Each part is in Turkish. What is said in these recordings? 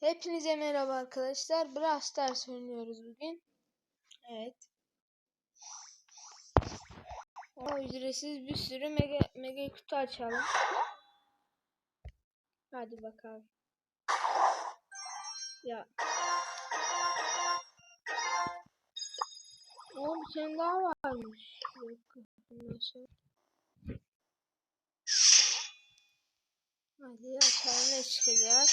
Hepinize merhaba arkadaşlar. Brawl Stars oynuyoruz bugün. Evet. O ücretsiz bir sürü mega, mega kutu açalım. Hadi bakalım. Ya. O bir tane daha varmış. Sonra. Hadi açalım ne çıkacak.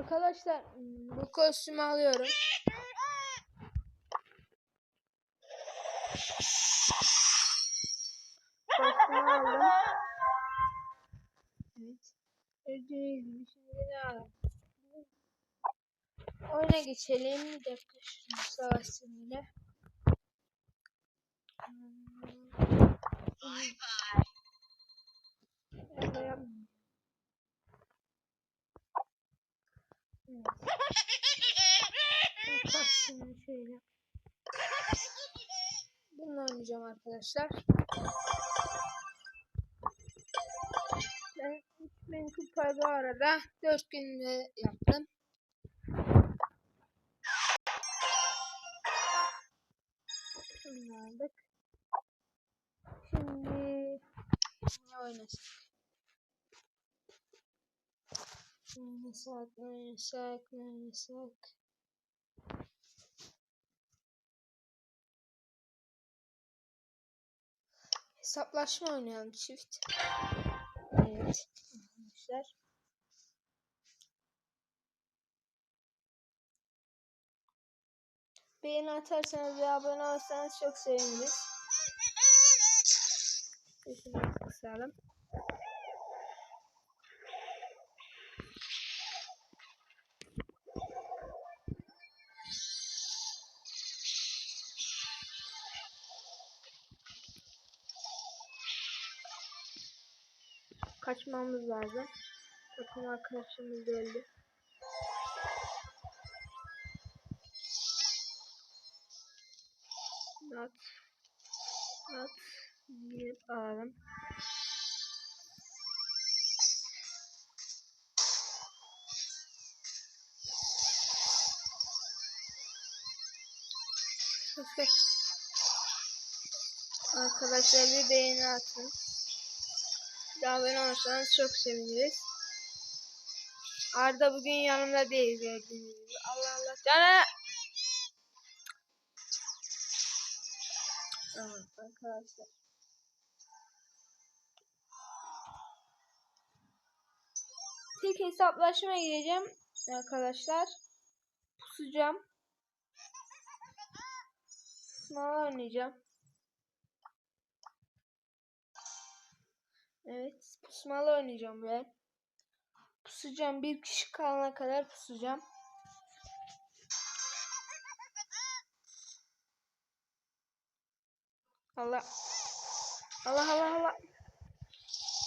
Arkadaşlar bu kostümü alıyorum. Kostümü aldım. Evet. Gibi şimdi ne alalım? Oyuna geçelim. Bir dakika şunu savaşsın yine. Ben de Evet. Baksın şöyle. Bununla oynayacağım arkadaşlar. Ben 3000 kupa bu arada 4 günde yaptım. Şunu aldık. Şimdi ne oynasın? Ne oynasak, ne oynasak, ne oynasak? Hesaplaşma oynayalım çift. Evet arkadaşlar. Beğeni atarsanız ve abone olursanız çok seviniriz. Sesini kısalım. Kaçmamız lazım. Takım arkadaşımız öldü. Not. Not. Girip alalım. Arkadaşlar bir beğeni atın. De abone olursanız çok seviniriz. Arda bugün yanımda değil gördüğünüz gibi. Allah Allah. Cana! Evet arkadaşlar. Tek hesaplaşma gireceğim arkadaşlar. Pusacağım. Sınav oynayacağım. Evet, pusmalı oynayacağım ben. Pusacağım, bir kişi kalana kadar pusacağım. Allah. Allah Allah Allah.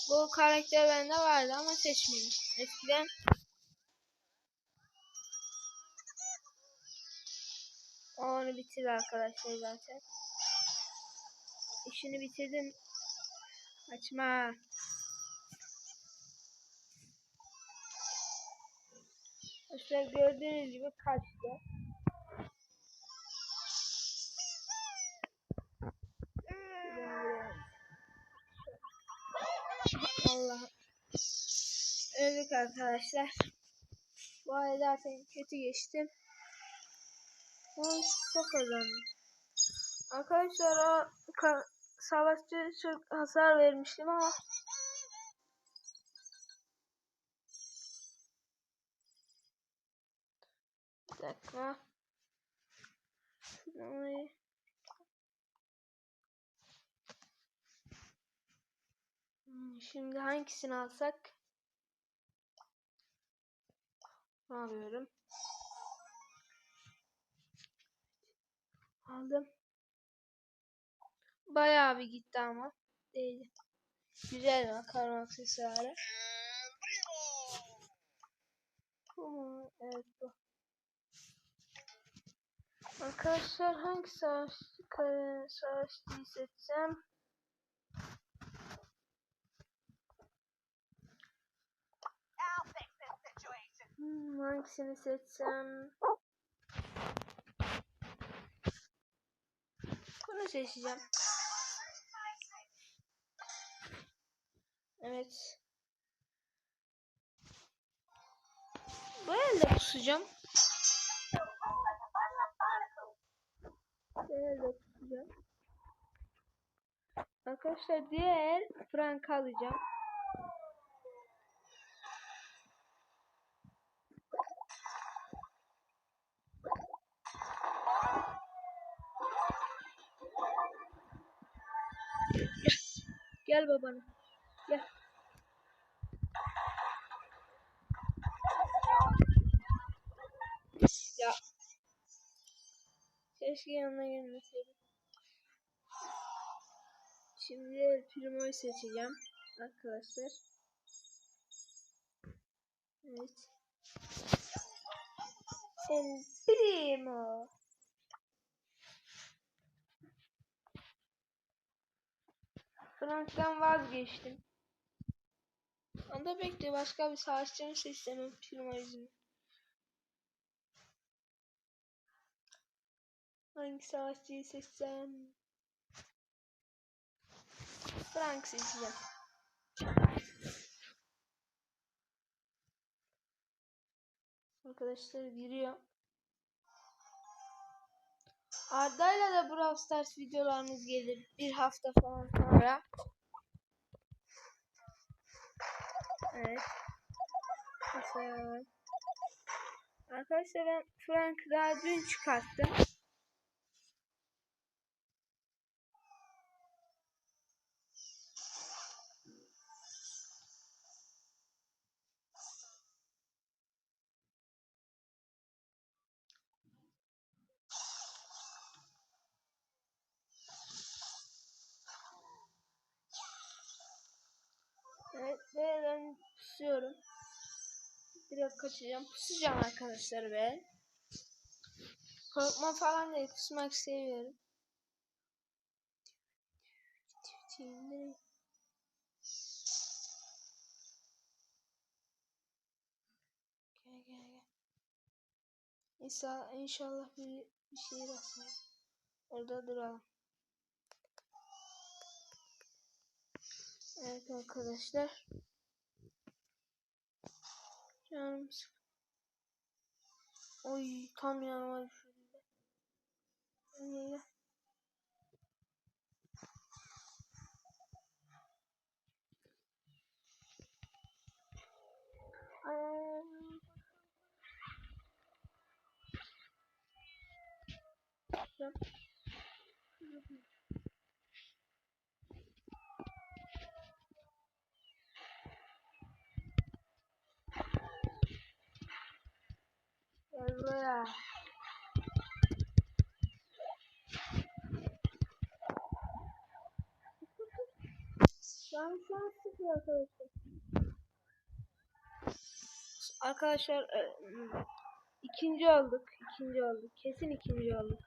Bu karakter bende vardı ama seçmedim. Eskiden onu bitirdi arkadaşlar zaten. İşini bitirdim. Açma. Arkadaşlar gördüğünüz gibi kaçtı. Allah. Öldük arkadaşlar. Bu ay zaten kötü geçtim. Son çok kazandım. Arkadaşlar o savaşçı için hasar vermiştim ama bir dakika şunu hmm, Şimdi hangisini alsak? Alıyorum. Aldım. Bayağı bir gitti ama. Değil. Güzel makarna aksesuarı. Evet bu. Arkadaşlar hangi savaş, kare, savaşçıyı seçsem? Hmm, hangisini seçsem? Bunu seçeceğim. Evet. Bu elde kusacağım. Bu elde kusacağım. Arkadaşlar diğer frank alacağım. Gel babana. Gel. Ya. Keşke yanına gelmeseydim. Şimdi Primo'yu seçeceğim arkadaşlar. Evet. El Primo. Frank'tan vazgeçtim. Onda bekle başka bir savaşçımı seçsem El Primo yüzünden. Hangi savaşçıyı seçsem? Frank seçeceğim. Arkadaşlar giriyor. Arda'yla da Brawl Stars videolarımız gelir. Bir hafta falan sonra. Evet. Mesela Arkadaşlar ben Frank daha dün çıkarttım. Evet ve ben pusuyorum. Direkt kaçacağım. Pusacağım arkadaşlar ben. Korkma falan değil. Kusmak seviyorum. Şimdi Gel gel gel. İnşallah, inşallah bir, bir şey rastlarız. Orada duralım. Evet arkadaşlar. Canım sık- Oy tam yanıma düşürdü. Gel, gel, gel. Ay. Yap. Gel buraya. An şu an sıfır arkadaşlar. Arkadaşlar e, ikinci olduk. ikinci olduk. Kesin ikinci olduk.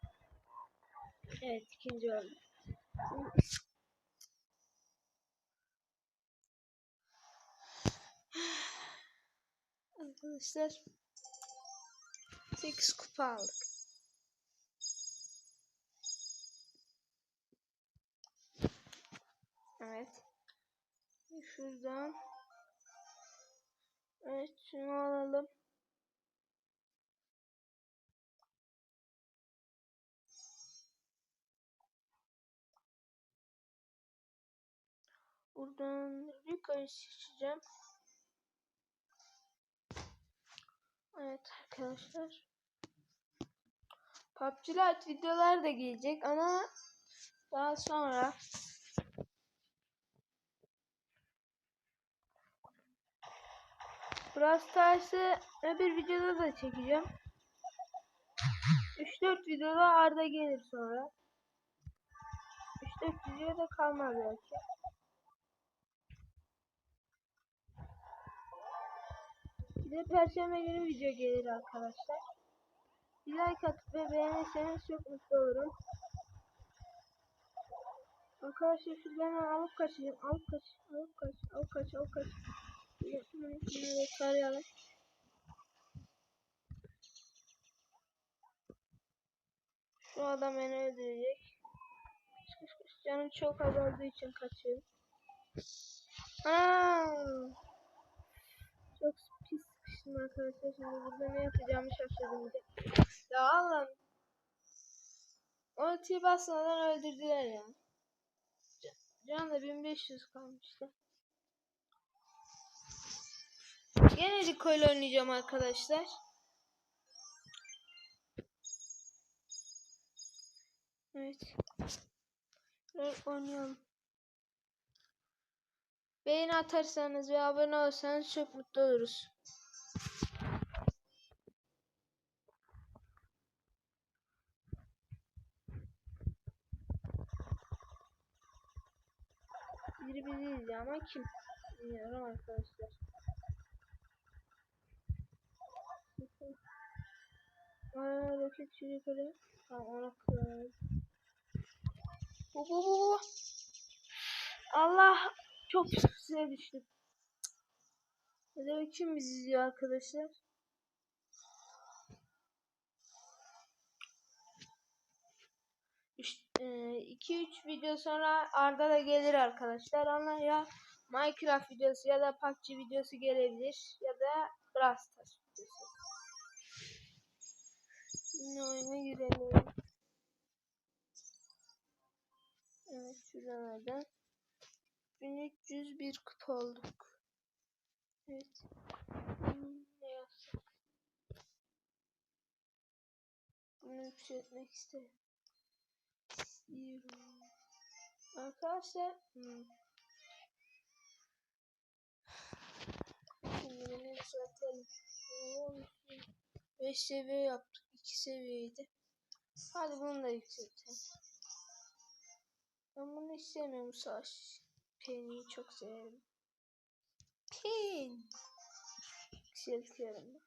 Evet ikinci olduk. Arkadaşlar 8 kupa aldık. Evet. Şuradan. Evet şunu alalım. Buradan Rico'yu seçeceğim. Evet arkadaşlar. PUBG Lite videolar da gelecek ama daha sonra Brawl Stars'ı bir videoda da çekeceğim. 3-4 videoda Arda gelir sonra. 3-4 video da kalmaz belki. Bir de perşembe günü video gelir arkadaşlar. Bir like atıp ve beğenirseniz çok mutlu olurum. Arkadaşlar şuradan alıp kaçacağım. Alıp kaç. Alıp kaç. Alıp kaç. Alıp kaç. Bunu da tarayalım. Şu adam beni öldürecek. Canım çok azaldığı için kaçıyorum. Aa! Çok pis sıkıştım arkadaşlar. Şimdi burada ne yapacağımı şaşırdım. Ya Allah'ım. Ultiyi basmadan öldürdüler ya. Can da 1500 kalmıştı. Gene Rico ile oynayacağım arkadaşlar. Evet. Evet, oynayalım. Beğeni atarsanız ve abone olursanız çok mutlu oluruz. Biri bizi izliyor ama kim? Bilmiyorum arkadaşlar. Aa, roket çocuk oraya. Tamam ona kırarız. Bu bu bu bu. Allah çok suya düştüm. Acaba kim bizi izliyor arkadaşlar? İşte 2-3 video sonra Arda da gelir arkadaşlar. Onlar ya Minecraft videosu ya da PUBG videosu gelebilir ya da Brawl Stars videosu. Yine oyuna girelim. Evet şuralardan 1301 kupa olduk. Evet. Ne yapsak? Bunu yükseltmek isterim. İstiyorum. Arkadaşlar hmm. Şimdi bunu yükseltelim. 5 seviye yaptık. 2 seviyeydi. Hadi bunu da yükseltelim. Ben bunu istemiyorum savaş. Penny'yi çok severim. Pen. Yükseltiyorum.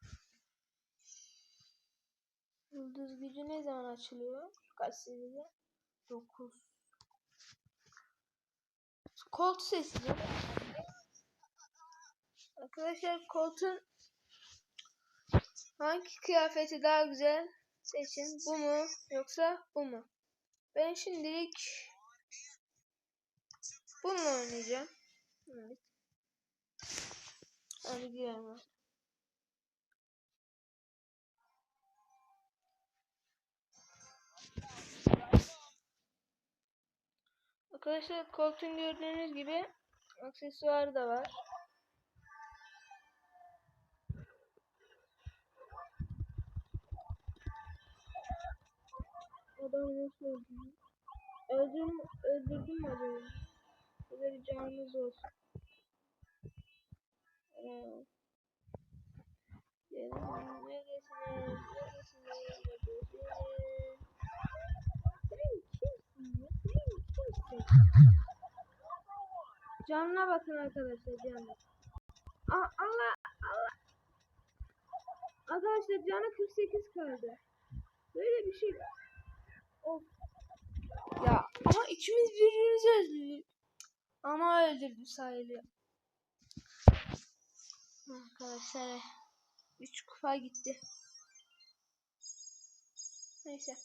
Yıldız gücü ne zaman açılıyor? Kaç seviyede? 9. Colt sesi. Arkadaşlar Colt'un hangi kıyafeti daha güzel seçin. Bu mu yoksa bu mu? Ben şimdilik bununla oynayacağım. Evet. Hadi girelim. Arkadaşlar koltuğun gördüğünüz gibi aksesuarı da var. Adam nasıl öldürdü? Öldürdüm, öldürdüm? Böyle bir canımız olsun. Ya? Sen kimsin? Canına bakın arkadaşlar canına. Aa, Allah Allah. Arkadaşlar canı 48 kaldı. Böyle bir şey. Ya ama ikimiz birbirimizi öldürdük. Ama öldürdü sayılıyor. Arkadaşlar 3 kupa gitti. Neyse.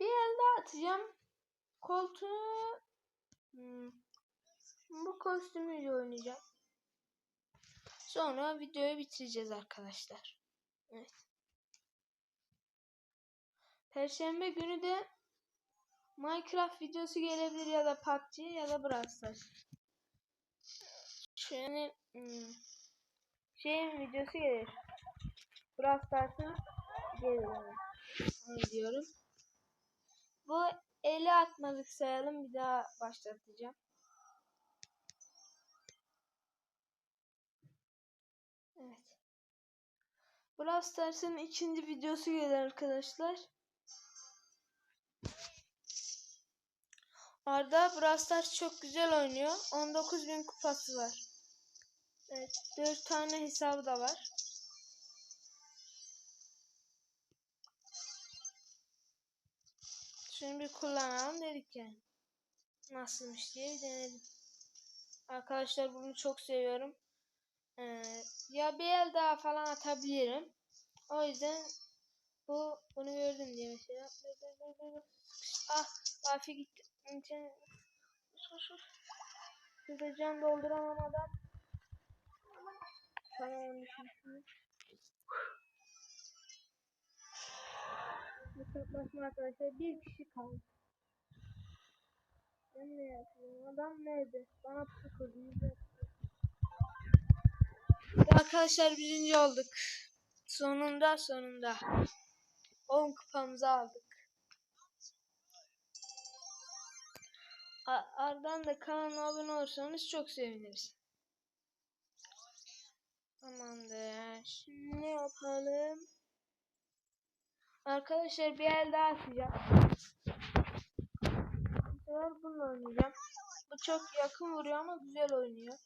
Bir el daha atacağım. Koltuğu hmm, bu kostümüyle oynayacağım. Sonra videoyu bitireceğiz arkadaşlar. Evet. Perşembe günü de Minecraft videosu gelebilir ya da PUBG ya da Brawl Stars. Şöyle hmm, şeyin videosu gelir. Brawl Stars'ın gelir. Onu diyorum. Bu eli atmadık sayalım. Bir daha başlatacağım. Evet. Brawl Stars'ın ikinci videosu gelir arkadaşlar. Arda Brawl Stars çok güzel oynuyor. 19.000 kupası var. Evet, 4 tane hesabı da var. Şunu bir kullanalım dedik yani. Nasılmış diye bir denedim. Arkadaşlar bunu çok seviyorum. Ee, ya bir el daha falan atabilirim. O yüzden bu bunu gördüm diye mesela. Ah, Afi gitti. Sus sus. Şurada can dolduramam adam. Tamam onu düşünsün. Hesaplaşma arkadaşlar bir kişi kaldı. Ben ne yapıyorum? Adam nerede? Bana kurdu. Arkadaşlar birinci olduk. Sonunda sonunda. 10 kupamızı aldık. Ardından da kanalına abone olursanız çok seviniriz. Tamamdır. Şimdi ne yapalım? Arkadaşlar bir el daha atacağım. Bu sefer bununla oynayacağım. Bu çok yakın vuruyor ama güzel oynuyor.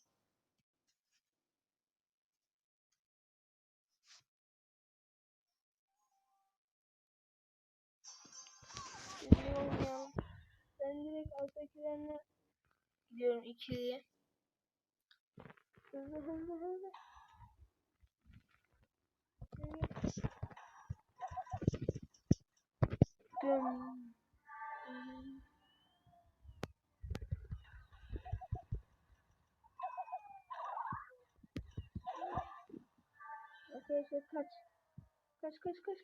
Ben direkt alttakilerine gidiyorum ikiliye. Hızlı hızlı hızlı. Göm. Arkadaşlar kaç. Kaç kaç kaç.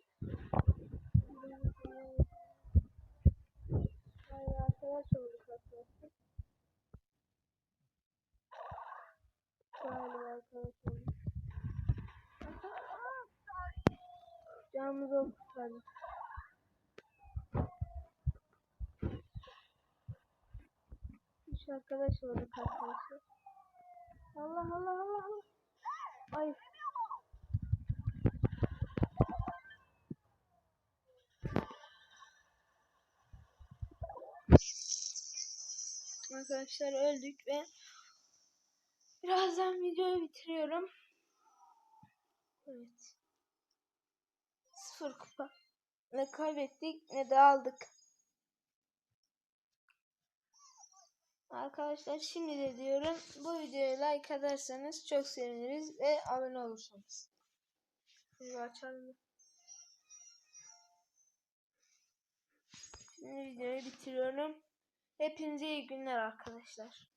Hayır arkadaş olduk arkadaşlar. Galiba arkadaş olduk. Canımız hadi. Üç arkadaş olduk arkadaşlar. Allah Allah Allah Allah. Ay. Arkadaşlar öldük ve birazdan videoyu bitiriyorum. Evet. Sıfır kupa. Ne kaybettik ne de aldık. Arkadaşlar şimdi de diyorum bu videoya like atarsanız çok seviniriz ve abone olursanız. Şimdi açalım. Şimdi videoyu bitiriyorum. Hepinize iyi günler arkadaşlar.